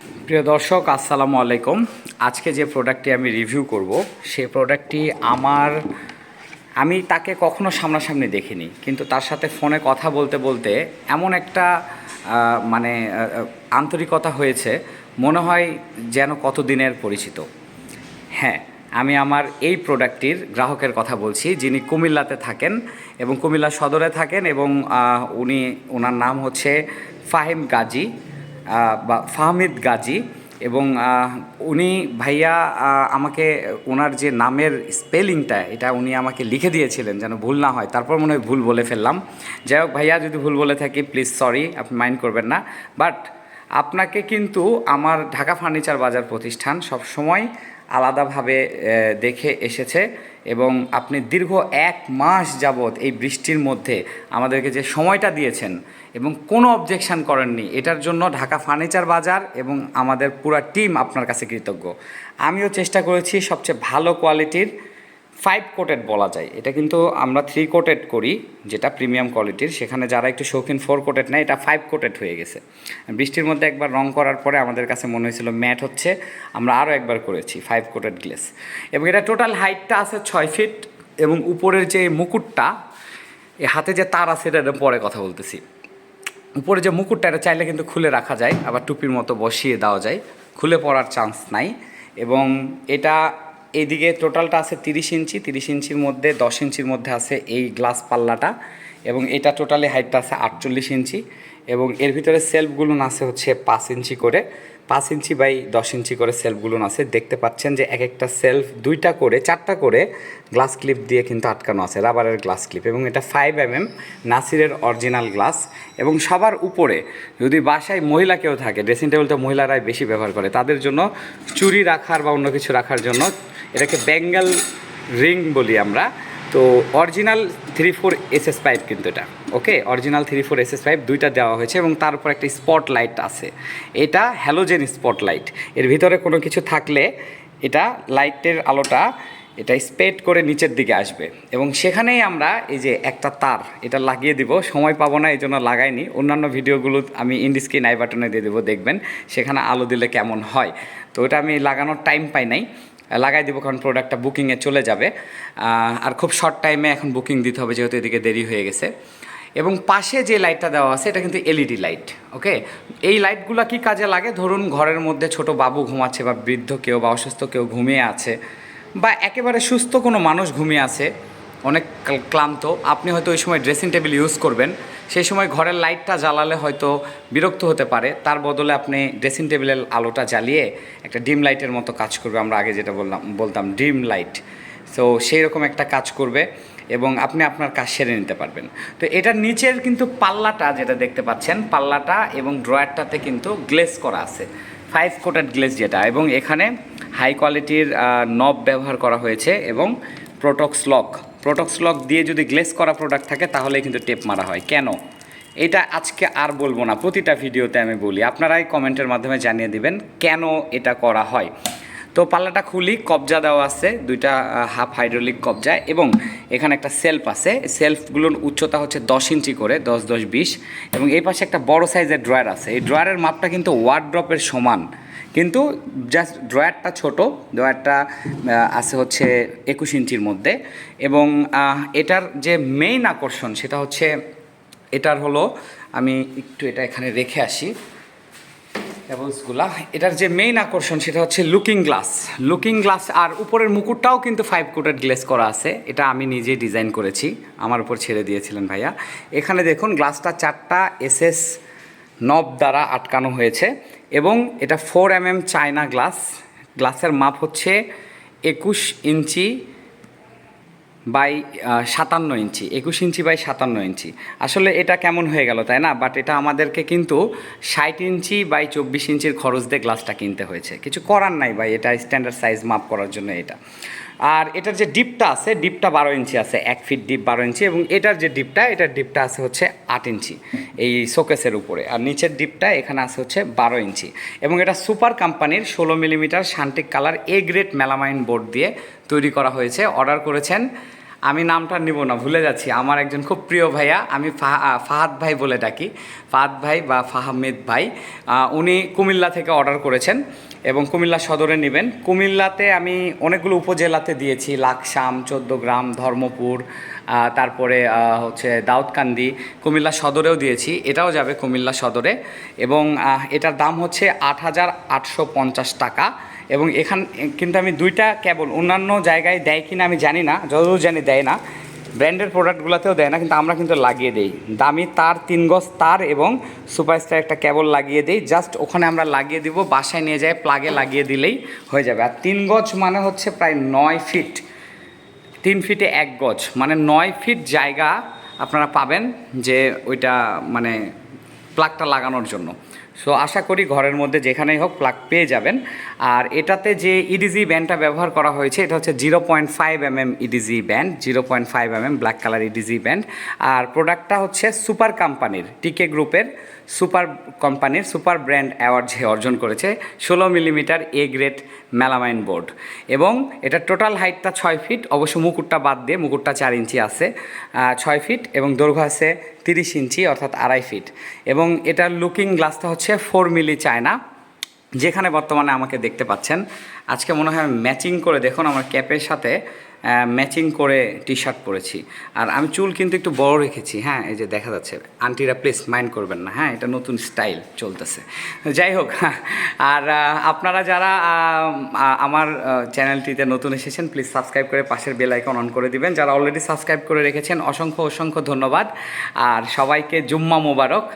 প্রিয় দর্শক, আসসালামু আলাইকুম। আজকে যে প্রোডাক্টটি আমি রিভিউ করব সেই প্রোডাক্টটি আমার, আমি তাকে কখনো সামনাসামনি দেখিনি, কিন্তু তার সাথে ফোনে কথা বলতে বলতে এমন একটা মানে আন্তরিকতা হয়েছে, মনে হয় যেন কতদিনের পরিচিত। হ্যাঁ আমি আমার এই প্রোডাক্টটির গ্রাহকের কথা বলছি, যিনি কুমিল্লাতে থাকেন এবং কুমিল্লা সদরে থাকেন এবং উনি ওনার নাম হচ্ছে ফাহিম গাজী। বা ফাহমিদ গাজী এবং উনি ভাইয়া আমাকে ওনার যে নামের স্পেলিংটা, এটা উনি আমাকে লিখে দিয়েছিলেন যেন ভুল না হয়। তারপর মনে হয় ভুল বলে ফেললাম। যাই হোক, ভাইয়া যদি ভুল বলে থাকি প্লিজ সরি আপনি মাইন্ড করবেন না। বাট আপনাকে কিন্তু আমার ঢাকা ফার্নিচার বাজার প্রতিষ্ঠান সব সময় আলাদাভাবে দেখে এসেছে এবং আপনি দীর্ঘ এক মাস যাবৎ এই বৃষ্টির মধ্যে আমাদেরকে যে সময়টা দিয়েছেন এবং কোনো অবজেকশান করেননি, এটার জন্য ঢাকা ফার্নিচার বাজার এবং আমাদের পুরা টিম আপনার কাছে কৃতজ্ঞ। আমিও চেষ্টা করেছি সবচেয়ে ভালো কোয়ালিটির ফাইভ কোটেড বলা যায়। এটা কিন্তু আমরা থ্রি কোটেড করি, যেটা প্রিমিয়াম কোয়ালিটির সেখানে যারা একটু শৌখিন ফোর কোটেড নেয়, এটা ফাইভ কোটেড হয়ে গেছে। বৃষ্টির মধ্যে একবার রং করার পরে আমাদের কাছে মনে হয়েছিল ম্যাট হচ্ছে। আমরা আরও একবার করেছি ফাইভ কোটেড গ্লেস এবং এটা টোটাল হাইটটা আছে ছয় ফিট এবং উপরের যে মুকুটটা হাতে যে তার আছে, এটা পরে কথা বলতেছি। উপরে যে মুকুটটা, এটা চাইলে কিন্তু খুলে রাখা যায়, আবার টুপির মতো বসিয়ে দেওয়া যায়। খুলে পড়ার চান্স নাই। এবং এটা এইদিকে টোটালটা আছে তিরিশ ইঞ্চি, তিরিশ ইঞ্চির মধ্যে, দশ ইঞ্চির মধ্যে আছে এই গ্লাস পাল্লাটা এবং এটা টোটালি হাইটটা আছে আটচল্লিশ ইঞ্চি এবং এর ভিতরে সেলফগুলো আছে হচ্ছে পাঁচ ইঞ্চি করে। পাঁচ ইঞ্চি বাই দশ ইঞ্চি করে সেলফগুলো আছে। দেখতে পাচ্ছেন যে এক একটা সেলফ দুইটা করে, চারটা করে গ্লাস ক্লিপ দিয়ে কিন্তু আটকানো আছে, রাবারের গ্লাস ক্লিপ এবং এটা ফাইভ এম এম নাসিরের অরিজিনাল গ্লাস এবং সবার উপরে যদি বাসায় মহিলা কেউ থাকে ড্রেসিং টেবিলটা মহিলারাই বেশি ব্যবহার করে, তাদের জন্য চুরি রাখার বা অন্য কিছু রাখার জন্য এটাকে বেঙ্গল রিং বলি আমরা। তো original three four SS pipe কিন্তু এটা, okay? Original three four SS pipe দুইটা দেওয়া হয়েছে এবং তার উপর একটা স্পট লাইট আছে। এটা হ্যালোজেন স্পট লাইটের ভিতরে কোনো কিছু থাকলে এটা লাইটের আলোটা এটা স্পেড করে নিচের দিকে আসবে। এবং সেখানেই আমরা এই যে একটা তার, এটা লাগিয়ে দিব। সময় পাবো না এই জন্য লাগাইনি। অন্যান্য ভিডিওগুলো আমি ইন্ডিস্ক্রিন আই বাটনে দিয়ে দেবো, দেখবেন সেখানে আলো দিলে কেমন হয়। তো এটা আমি লাগানোর টাইম পাই নাই। লাগাই দিব, কারণ প্রোডাক্টটা বুকিংয়ে চলে যাবে। আর খুব শর্ট টাইমে এখন বুকিং দিতে হবে, যেহেতু এদিকে দেরি হয়ে গেছে। এবং পাশে যে লাইটটা দেওয়া আছে, এটা কিন্তু এলইডি লাইট ওকে এই লাইটগুলো কি কাজে লাগে? ধরুন ঘরের মধ্যে ছোট বাবু ঘুমাচ্ছে বা বৃদ্ধ কেউ বা অসুস্থ কেউ ঘুমিয়ে আছে, বা একেবারে সুস্থ কোনো মানুষ ঘুমিয়ে আছে, অনেক ক্লান্ত। আপনি হয়তো ওই সময় ড্রেসিং টেবিল ইউজ করবেন। সেই সময় ঘরের লাইটটা জ্বালালে হয়তো বিরক্ত হতে পারে। তার বদলে আপনি ড্রেসিং টেবিলের আলোটা জ্বালিয়ে একটা ডিম লাইটের মতো কাজ করবে। আমরা আগে যেটা বললাম, বলতাম ডিম লাইট তো সেই রকম একটা কাজ করবে এবং আপনি আপনার কাজ সেরে নিতে পারবেন। তো এটার নিচের কিন্তু পাল্লাটা যেটা দেখতে পাচ্ছেন, পাল্লাটা এবং ড্রয়ারটাতে কিন্তু গ্লেস করা আছে। ফাইভ কোটেড গ্লেস যেটা এবং এখানে হাই কোয়ালিটির নব ব্যবহার করা হয়েছে এবং প্রোটক্স লক প্রোটক্স লক দিয়ে যদি গ্লেস করা প্রোডাক্ট থাকে তাহলে কিন্তু টেপ মারা হয়। কেন? এটা আজকে আর বলব না, প্রতিটা ভিডিওতে আমি বলি। আপনারাই কমেন্টের মাধ্যমে জানিয়ে দিবেন কেন এটা করা হয়। তো পাল্লাটা খুলি, কবজা দেওয়া আছে, দুইটা হাফ হাইড্রোলিক কবজা এবং এখানে একটা সেলফ আছে। সেলফগুলোর উচ্চতা হচ্ছে দশ ইঞ্চি করে, দশ দশ, বিশ এবং এই পাশে একটা বড় সাইজের ড্রয়ার আছে। এই ড্রয়ারের মাপটা কিন্তু ওয়ার্ড্রপের সমান। কিন্তু জাস্ট ড্রয়ারটা ছোট ড্রয়ারটা আছে হচ্ছে একুশ ইঞ্চির মধ্যে এবং এটার যে মেইন আকর্ষণ সেটা হচ্ছে এটার হলো, আমি একটু এটা এখানে রেখে আসি কেবলসগুলা এটার যে মেইন আকর্ষণ সেটা হচ্ছে লুকিং গ্লাস লুকিং গ্লাস আর উপরের মুকুটটাও কিন্তু ফাইভ কোটেড গ্লেস করা আছে, এটা আমি নিজেই ডিজাইন করেছি, আমার উপর ছেড়ে দিয়েছিলেন ভাইয়া। এখানে দেখুন গ্লাসটা চারটা এসএস নব দ্বারা আটকানো হয়েছে। এবং এটা four M M China glass গ্লাসের মাপ হচ্ছে একুশ ইঞ্চি বাই সাতান্ন ইঞ্চি। একুশ ইঞ্চি বাই সাতান্ন ইঞ্চি। আসলে এটা কেমন হয়ে গেল তাই না? বাট এটা আমাদেরকে কিন্তু ষাট ইঞ্চি বাই চব্বিশ ইঞ্চির খরচ দিয়ে গ্লাসটা কিনতে হয়েছে। কিছু করার নাই ভাই, এটা স্ট্যান্ডার্ড সাইজ মাপ করার জন্য এটা। আর এটার যে ডিপটা আছে, ডিপটা বারো ইঞ্চি আছে, এক ফিট ডিপ বারো ইঞ্চি এবং এটার যে ডিপটা, এটার ডিপটা আছে হচ্ছে আট ইঞ্চি এই শোকেসের উপরে। আর নিচের ডিপটা এখানে আছে হচ্ছে বারো ইঞ্চি। এবং এটা সুপার কোম্পানির ষোলো millimetre শান্তিক colour A grade melamine board দিয়ে তৈরি করা হয়েছে। অর্ডার করেছেন, আমি নামটা নিব না, ভুলে যাচ্ছি। আমার একজন খুব প্রিয় ভাইয়া, আমি ফাহা- ফাহাদ ভাই বলে ডাকি। ফাহাদ ভাই বা ফাহামেদ ভাই উনি কুমিল্লা থেকে অর্ডার করেছেন। এবং কুমিল্লা সদরে নেবেন। কুমিল্লাতে আমি অনেকগুলো উপজেলাতে দিয়েছি, লাকসাম, চোদ্দগ্রাম, ধর্মপুর তারপরে হচ্ছে দাউদকান্দি, কুমিল্লা সদরেও দিয়েছি, এটাও যাবে কুমিল্লা সদরে। এবং এটার দাম হচ্ছে আট হাজার আটশো পঞ্চাশ টাকা। এবং এখান, কিন্তু আমি দুইটা কেবল অন্যান্য জায়গায় দেয় কিনা আমি জানি না, যতদূর জানি দেয় না। ব্র্যান্ডের প্রোডাক্টগুলোতেও দেয় না, কিন্তু আমরা কিন্তু লাগিয়ে দেই। দামি তার, তিন গজ তার এবং সুপারস্টার একটা কেবল লাগিয়ে দিই। জাস্ট ওখানে আমরা লাগিয়ে দিব, বাসায় নিয়ে যায় প্লাগে লাগিয়ে দিলেই হয়ে যাবে। আর তিন গজ মানে হচ্ছে প্রায় নয় ফিট। তিন ফিটে এক গজ মানে নয় ফিট জায়গা আপনারা পাবেন যে ওইটা মানে প্লাগটা লাগানোর জন্য। সো আশা করি ঘরের মধ্যে যেখানেই হোক প্লাগ পেয়ে যাবেন। আর এটাতে যে ইডিজি ব্যান্ডটা ব্যবহার করা হয়েছে, এটা হচ্ছে zero point five M M edge band, zero point five M M black colour edge band. আর প্রোডাক্টটা হচ্ছে সুপার কোম্পানির টিকে গ্রুপের সুপার কোম্পানির সুপার ব্র্যান্ড অ্যাওয়ার্ড যে অর্জন করেছে, ষোলো millimetre A grade melamine board. এবং এটা টোটাল হাইটটা ছয় ফিট, অবশ্য মুকুটটা বাদ দিয়ে মুকুটটা চার ইঞ্চি আছে ছয় ফিট এবং দৈর্ঘ্য আছে তিরিশ ইঞ্চি, অর্থাৎ আড়াই ফিট। এবং এটার লুকিং গ্লাসটা হচ্ছে ফোর মিলি চায়না, যেখানে বর্তমানে আমাকে দেখতে পাচ্ছেন। আজকে মনে হয় ম্যাচিং করে দেখুন আমার ক্যাপের সাথে। ম্যাচিং করে টি শার্ট পরেছি। আর আমি চুল কিন্তু একটু বড় রেখেছি হ্যাঁ এই যে দেখা যাচ্ছে। আন্টিরা প্লিজ মাইন্ড করবেন না হ্যাঁ এটা নতুন স্টাইল চলতেছে। যাই হোক, আর আপনারা যারা আমার চ্যানেলটিতে নতুন এসেছেন প্লিজ সাবস্ক্রাইব করে পাশের বেল আইকন অন করে দিবেন। যারা অলরেডি সাবস্ক্রাইব করে রেখেছেন, অসংখ্য অসংখ্য ধন্যবাদ। আর সবাইকে জুম্মা মোবারক।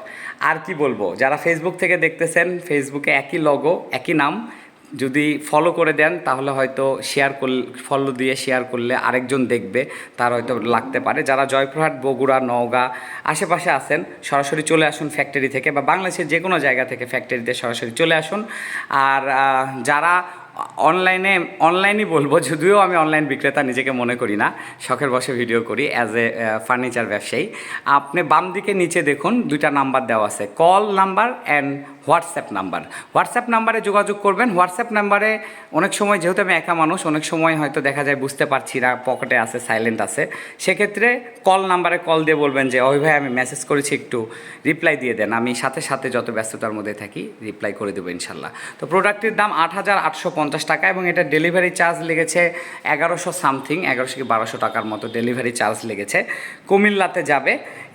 আর কি বলব, যারা ফেসবুক থেকে দেখতেছেন ফেসবুকে একই লগো একই নাম যদি ফলো করে দেন, তাহলে হয়তো শেয়ার করলে ফলো দিয়ে শেয়ার করলে আরেকজন দেখবে, তার হয়তো লাগতে পারে। যারা জয়পুরহাট, বগুড়া, নওগাঁ আশেপাশে আছেন, সরাসরি চলে আসুন ফ্যাক্টরি থেকে বা বাংলাদেশের যে কোনো জায়গা থেকে ফ্যাক্টরিতে সরাসরি চলে আসুন। আর যারা অনলাইনে অনলাইনই বলব, যদিও আমি অনলাইন বিক্রেতা, নিজেকে মনে করি না, শখের বসে ভিডিও করি অ্যাজ এ ফার্নিচার ব্যবসায়ী। আপনি বাম দিকে নিচে দেখুন, দুইটা নাম্বার দেওয়া আছে। Call number and WhatsApp number. WhatsApp নাম্বারে যোগাযোগ করবেন। হোয়াটসঅ্যাপ নাম্বারে অনেক সময় যেহেতু আমি একা মানুষ, অনেক সময় হয়তো দেখা যায় বুঝতে পারছি না, পকেটে আছে সাইলেন্ট আছে। সেক্ষেত্রে কল নাম্বারে কল দিয়ে বলবেন যে ওই ভাই, আমি মেসেজ করেছি একটু রিপ্লাই দিয়ে দেন। আমি সাথে সাথে যত ব্যস্ততার মধ্যে থাকি রিপ্লাই করে দেবো ইনশাল্লাহ। তো প্রোডাক্টের দাম আট হাজার আটশো পঞ্চাশ টাকা এবং এটা ডেলিভারি চার্জ লেগেছে এগারোশো সামথিং এগারোশো কি বারোশো টাকার মতো ডেলিভারি চার্জ লেগেছে। কুমিল্লাতে যাবে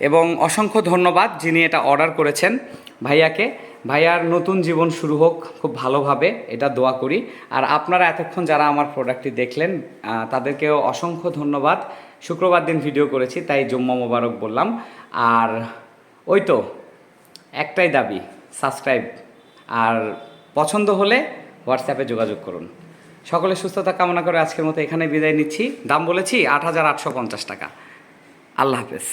এবং অসংখ্য ধন্যবাদ যিনি এটা অর্ডার করেছেন ভাইয়াকে। ভাইয়ার নতুন জীবন শুরু হোক খুব ভালোভাবে, এটা দোয়া করি। আর আপনারা এতক্ষণ যারা আমার প্রোডাক্টটি দেখলেন তাদেরকেও অসংখ্য ধন্যবাদ। শুক্রবার দিন ভিডিও করেছি, তাই জম্মা মোবারক বললাম। আর ওই তো, একটাই দাবি সাবস্ক্রাইব আর পছন্দ হলে হোয়াটসঅ্যাপে যোগাযোগ করুন। সকলে সুস্থতা কামনা করে আজকের মতো এখানে বিদায় নিচ্ছি। দাম বলেছি আট হাজার আটশো পঞ্চাশ টাকা। আল্লাহ হাফেজ।